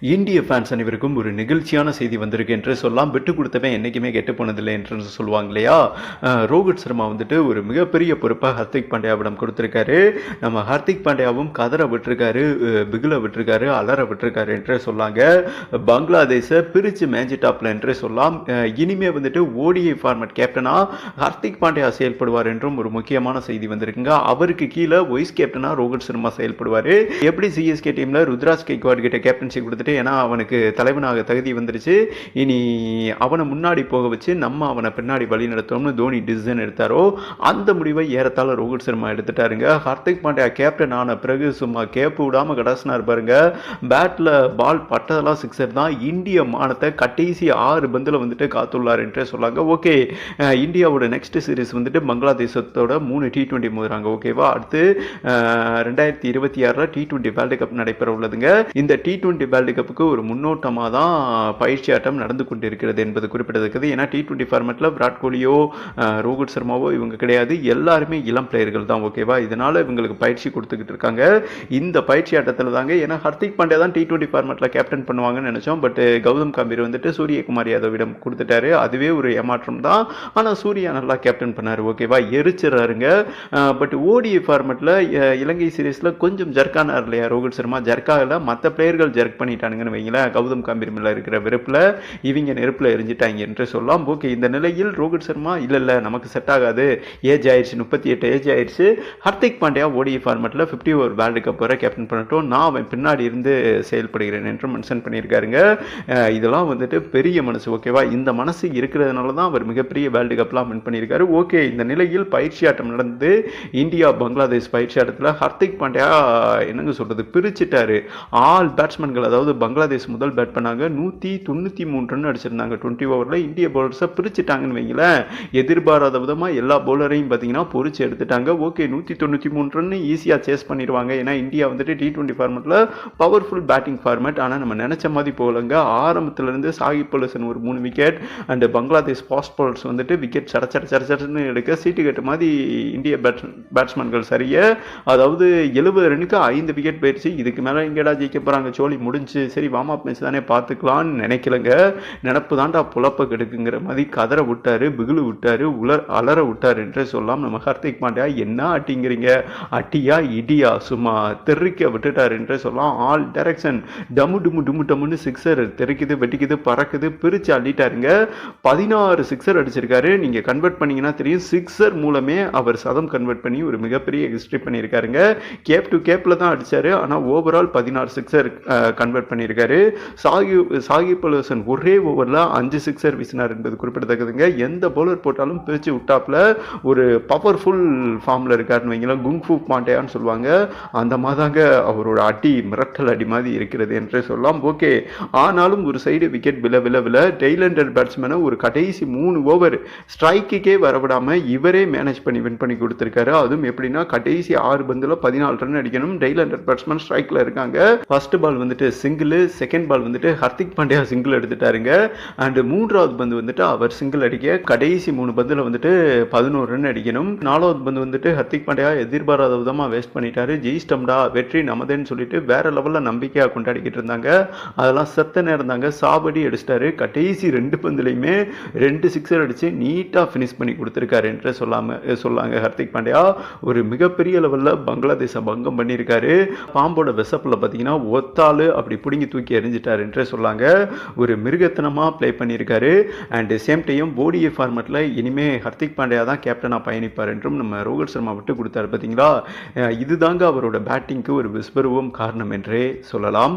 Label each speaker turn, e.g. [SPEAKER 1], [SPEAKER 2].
[SPEAKER 1] இந்திய ஃபேன்ஸ் அனைவருக்கும் ஒரு நிகழ்ச்சியான செய்தி வந்திருக்கு என்று சொல்லலாம் விட்டு கொடுத்தவன் என்றைக்குமே கெட்டு போனதில்லை என்று சொல்லுவாங்க இல்லையா? ரோஹித் சர்மா வந்துட்டு ஒரு மிகப்பெரிய பொறுப்பை ஹர்திக் பாண்டியாவிடம் கொடுத்துருக்காரு. நம்ம ஹர்திக் பாண்டியாவும் கதற விட்டுருக்காரு பிகில விட்டுருக்காரு அலற விட்டுருக்காரு என்றே சொல்லாங்க. பங்களாதேஷை பிரித்து மேஞ்சி டாப்பில் என்றே சொல்லலாம் இனிமே வந்துட்டு ஓடிஐ ஃபார்மட் கேப்டனாக ஹர்திக் பாண்டியா செயல்படுவார் என்றும் ஒரு முக்கியமான செய்தி வந்திருக்குங்க. அவருக்கு கீழே வைஸ் கேப்டனாக ரோஹித் சர்மா செயல்படுவார். எப்படி சிஎஸ்கே டீமில் ருத்ராஜ் கெய்க்வாட் கிட்ட கேப்டன்சி கொடுத்துட்டு ஏன்னா அவனுக்கு தலைவனாக தகுதி வந்துருச்சு. இனி அவனை முன்னாடி போக வச்சு நம்ம அவனை பின்னாடி வழி நடத்தோம்னு தோனி டிசிஷன் எடுத்தாரோ அந்த முடிவை ஏறத்தாழ ரோஹித் சர்மா எடுத்துட்டாருங்க. ஹர்திக் பாண்டியா கேப்டன் ஆன பிறகு சும்மா கேப்பு விடாம கடாசனா இருப்பாருங்க பேட்டில் பால் பட்டதெல்லாம் சிக்ஸர் தான். இந்திய மானத்தை கடைசி ஆறு பந்தில் வந்துட்டு காத்துள்ளார் என்றே சொல்லாங்க. ஓகே இந்தியாவோட நெக்ஸ்ட் சீரிஸ் வந்துட்டு பங்களாதேசத்தோட மூணு டி டுவெண்ட்டி மோதுறாங்க. ஓகேவா அடுத்து ரெண்டாயிரத்தி இருபத்தி ஆறில் டி டுவெண்ட்டி வேர்ல்டு கப் நடைபெற உள்ளதுங்க இந்த டி டுவெண்ட்டி வேர்ல்டு கப்புக்கு ஒரு முன்னோட்டமாக தான் பயிற்சி ஆட்டம் நடந்து கொண்டிருக்கிறது என்பது குறிப்பிடத்தக்கது. ஏன்னா டி டுவெண்ட்டி ஃபார்மெட்டில் விராட் கோலியோ ரோஹித் சர்மாவோ இவங்க கிடையாது. எல்லாருமே இளம் பிளேயர்கள் தான் ஓகேவா இதனால் இவங்களுக்கு பயிற்சி கொடுத்துக்கிட்டு இருக்காங்க. இந்த பயிற்சி ஆட்டத்தில் தாங்க ஏன்னா ஹர்திக் பாண்டே தான் டி டுவெண்ட்டி ஃபார்மெட்டில் கேப்டன் பண்ணுவாங்கன்னு நினச்சோம். பட் கௌதம் கம்பீர் வந்துட்டு சூரியகுமார் யாதவிடம் கொடுத்துட்டாரு. அதுவே ஒரு ஏமாற்றம் தான். ஆனால் சூர்யா நல்லா கேப்டன் பண்ணார் ஓகேவா எரிச்சிடறாருங்க. பட் ஓடிஐ ஃபார்மெட்டில் இலங்கை சீரீஸில் கொஞ்சம் ஜர்க்கானார் இல்லையா ரோஹித் சர்மா? ஜர்க்காவில் மற்ற பிளேயர்கள் ஜர்க் பண்ணிட்டானுங்கன்னு வைங்களேன். கௌதம் கம்பீர் இருக்கிற வெறுப்பில் இவங்க நெருப்பில் எரிஞ்சிட்டாங்க என்று சொல்லலாம். ஓகே இந்த நிலையில் ரோஹித் சர்மா இல்லை இல்லை நமக்கு செட் ஆகாது. ஏஜ் ஆயிடுச்சு முப்பத்தி எட்டு ஏஜ் ஆயிடுச்சு ஹர்திக் பாண்டியா ஓடி ஃபார்மெட்டில் ஃபிஃப்டி ஓவர் வேர்ல்டு கப் வரை கேப்டன் பண்ணட்டும். நான் அவன் பின்னாடி இருந்து செயல்படுகிறேன் என்று மென்ஷன் பண்ணியிருக்காருங்க. இதெல்லாம் வந்துட்டு பெரிய மனசு ஓகேவா இந்த மனசு இருக்கிறதுனால தான் அவர் மிகப்பெரிய வேர்ல்டு கப்லாம் வின் பண்ணியிருக்காரு. ஓகே இந்த நிலையில் பயிற்சி ஆட்டம் நடந்து இந்தியா பங்களாதேஷ் பயிற்சி ஆட்டத்தில் ஹர்திக் பாண்டியா என்னங்க சொல்கிறது பிரிச்சுட்டாரு. ஆல் பேட்ஸ்மேன்கள் அதாவது பங்களாதேஷ் முதல் பேட் பண்ணாங்க. நூற்றி தொண்ணூற்றி மூணு ரன் அடிச்சிருந்தாங்க. டுவெண்ட்டி ஓவரில் இந்திய பவுலர்ஸை பிரிச்சுட்டாங்கன்னு வைங்களேன். எதிர்பாராத விதமாக எல்லா பவுலரையும் பார்த்தீங்கன்னா பொறிச்சு எடுத்துட்டாங்க. ஓகே நூற்றி தொண்ணூற்றி மூணு ரன் ஈஸியாக சேஸ் பண்ணிடுவாங்க. ஏன்னா இந்தியா வந்துட்டு டி டுவெண்ட்டி ஃபார்மெட்டில் பவர்ஃபுல் பேட்டிங் ஃபார்மேட் ஆனால் நம்ம நினச்ச மாதிரி போகலங்க ஆரம்பத்துலேருந்து சாகிப் பலசன் ஒரு மூணு wicket and Bangladesh fast bowlers வந்துட்டு விக்கெட் சட சட சட சடன்னு எடுக்க சீட்டு கட்டு மாதிரி இந்திய பேட்ஸ் பேட்ஸ்மேன்கள் சரியாக அதாவது எழுபது ரனுக்கு ஐந்து விக்கெட் போயிடுச்சு இதுக்கு மேலே எங்கேடா ஜெயிக்க போகிறாங்க சோழி முடிஞ்சு சரி வார்ம் அப் மேட்ச் தானே பார்த்துக்கலான்னு நினைக்கலங்க. நினப்பு தாண்டா புழப்ப கெடுக்குங்கிற மாதிரி கதற விட்டாரு பிகுலு விட்டாரு உலர் அலற விட்டாரு என்று சொல்லலாம் நம்ம ஹர்திக் பாண்டியா என்ன அட்டிங்கிறீங்க அட்டியா இடியா சும்மா தெருக்க விட்டுட்டாரு என்று சொல்லலாம் ஆல் டைரக்ஷன் டமு டுமு டுமு டமுன்னு சிக்ஸர் தெறிக்குது வெட்டிக்குது பறக்குது பிரிச்சு அள்ளிட்டாருங்க. பதினாறு சிக்ஸர் அடிச்சிருக்காரு. நீங்க கன்வெர்ட் பண்ணீங்கன்னா தெரியும். சிக்ஸர் மூலமே அவர் சதம் கன்வெர்ட் பண்ணி ஒரு மிகப்பெரிய ஹிஸ்ட்ரி பண்ணியிருக்காருங்க. கேப் டு கேப்ல தான் அடிச்சாரு. ஆனால் ஓவரால் பதினாறு சிக்ஸர் கன்வெர்ட் பண்ணியிருக்காரு. சாகி சாகிப் அலுவசன் ஒரே ஓவரில் அஞ்சு சிக்ஸர் வீசினார் என்பது குறிப்பிடத்தக்கதுங்க. எந்த பவுலர் போட்டாலும் பிரித்து விட்டாப்புல ஒரு பவர்ஃபுல் ஃபார்மில் இருக்காருன்னு வைங்களேன். குங்ஃபு பாண்டியான்னு சொல்லுவாங்க. அந்த மாதிரிதாங்க அவரோட அடி மிரட்டல் அடி மாதிரி இருக்கிறது என்றே சொல்லலாம். ஓகே ஆனாலும் ஒரு சைடு விக்கெட் வில வில வில டெய்லண்டர் பேட்ஸ்மேனை ஒரு கடைசி மூணு ஓவர் ஸ்ட்ரைக்குக்கே வரவிடாமல் இவரே மேனேஜ் பண்ணி வின் பண்ணி கொடுத்துருக்காரு. அதுவும் எப்படின்னா கடைசி ஆறு பந்தில் பதினாலு ரன் அடிக்கணும். டெய்லண்டர் பேட்ஸ்மேன் ஸ்ட்ரைக்கில் இருக்காங்க. ஃபர்ஸ்ட் பால் வந்துட்டு சிங்கிள் செகண்ட் பால் வந்துட்டு ஹர்திக் பாண்டியா சிங்கிள் எடுத்துட்டாருங்க. அண்ட் மூன்றாவது பந்து வந்துட்டு அவர் சிங்கிள் அடிக்க கடைசி மூணு பந்தில் வந்துட்டு பதினோரு ரன் அடிக்கணும். நாலாவது பந்து வந்துட்டு ஹர்திக் பாண்டியா எதிர்பாராத விதமாக வேஸ்ட் பண்ணிட்டாரு. ஜெயிஸ்டம்டா வெற்றி நமதுன்னு சொல்லிட்டு வேற லெவலில் நம்பிக்கையாக கொண்டாடிக்கிட்டு இருந்தாங்க. அதெல்லாம் செத்த நேரம் தாங்க சாபடி அடிச்சிட்டாரு. கடைசி ரெண்டு பந்துலையுமே ரெண்டு சிக்ஸர் அடித்து நீட்டாக ஃபினிஷ் பண்ணி கொடுத்துருக்காரு என்று சொல்லாம சொல்லாங்க ஹர்திக் பாண்டியா. ஒரு மிகப்பெரிய லெவலில் பங்களாதேஷை பங்கம் பண்ணியிருக்காரு பாம்போட விசப்பில் பார்த்தீங்கன்னா ஒத்தாள் அப்படி பிடுங்கி தூக்கி எறிஞ்சிட்டாரு என்று சொல்லாங்க. ஒரு மிருகத்தனமாக ப்ளே பண்ணியிருக்காரு. அண்ட் சேம் டைம் ஓடிஏ ஃபார்மெட்டில் இனிமேல் ஹர்திக் பாண்டியா தான் கேப்டனாக பயணிப்பார் என்றும் நம்ம ரோஹித் சர்மா விட்டு கொடுத்தாரு பார்த்தீங்களா இதுதாங்க அவரோட பேட்டிங்க்கு ஒரு விஸ்பருவம் காரணம் என்றே சொல்லலாம்.